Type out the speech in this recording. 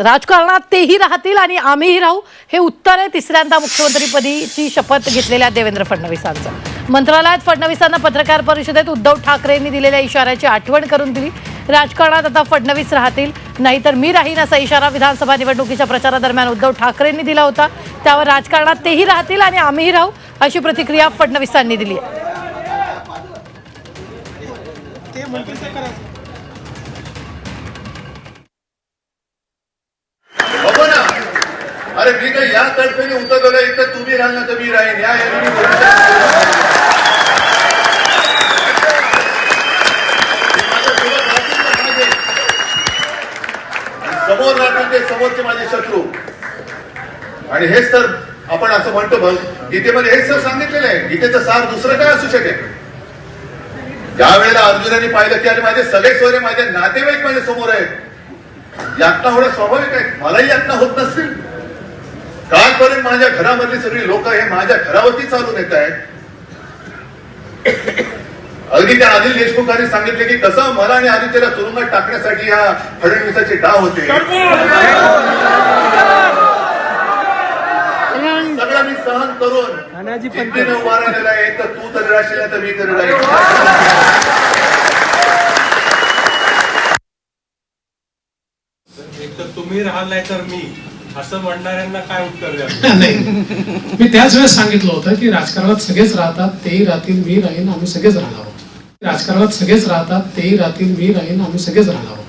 राजकारणात तेही राहतील आणि आम्हीही राहू हे उत्तर आहे तिसऱ्यांदा मुख्यमंत्रीपदीची शपथ घेतलेल्या देवेंद्र फडणवीसांचं. मंत्रालयात फडणवीसांना पत्रकार परिषदेत उद्धव ठाकरेंनी दिलेल्या इशाऱ्याची आठवण करून दिली. राजकारणात आता फडणवीस राहतील नाहीतर मी राहीन असा इशारा विधानसभा निवडणुकीच्या प्रचारादरम्यान उद्धव ठाकरेंनी दिला होता. त्यावर राजकारणात तेही राहतील आणि आम्हीही राहू अशी प्रतिक्रिया फडणवीसांनी दिली आहे. अरे मी काही या तडफेने उतरवलं इथं तुम्ही राहाल ना तर मी राहीन. या याने समोर राहतील ते समोरचे माझे शत्रू. आणि हेच तर आपण असं म्हणतो बघ गीतेमध्ये हेच तर सांगितलेलं आहे. गीतेचं सार दुसरं काय असू शकेल? ज्या वेळेला अर्जुनाने पाहिलं की अरे माझे सगळे सोयरे माझे नातेवाईक माझ्यासमोर आहेत. यातना होणं स्वाभाविक आहे. मलाही यातना होत नसतील. कालपर्यंत माझ्या घरामधली सगळी लोक हे माझ्या घरावरती चालून येत आहेत. अगदी त्या अनिल देशमुखांनी सांगितले की कसं मला आणि आदित्यला तुरुंगात टाकण्यासाठी या फडणवीसाचे डाव होते. सगळं मी सहन करून जिद्दीने उभा राहिलेला आहे. तर तू तरी राहशील नाही तर मी तरी राहील एक तर तुम्ही राहाल नाही तर मी. असं म्हणणाऱ्यांना काय उत्तर द्या नाही. मी त्याच वेळेस सांगितलं होतं की राजकारणात सगळेच राहतात तेही राहतील मी राहीन आम्ही सगळेच राहणार आहोत. राजकारणात सगळेच राहतात तेही राहतील मी राहीन आम्ही सगळेच राहणार आहोत.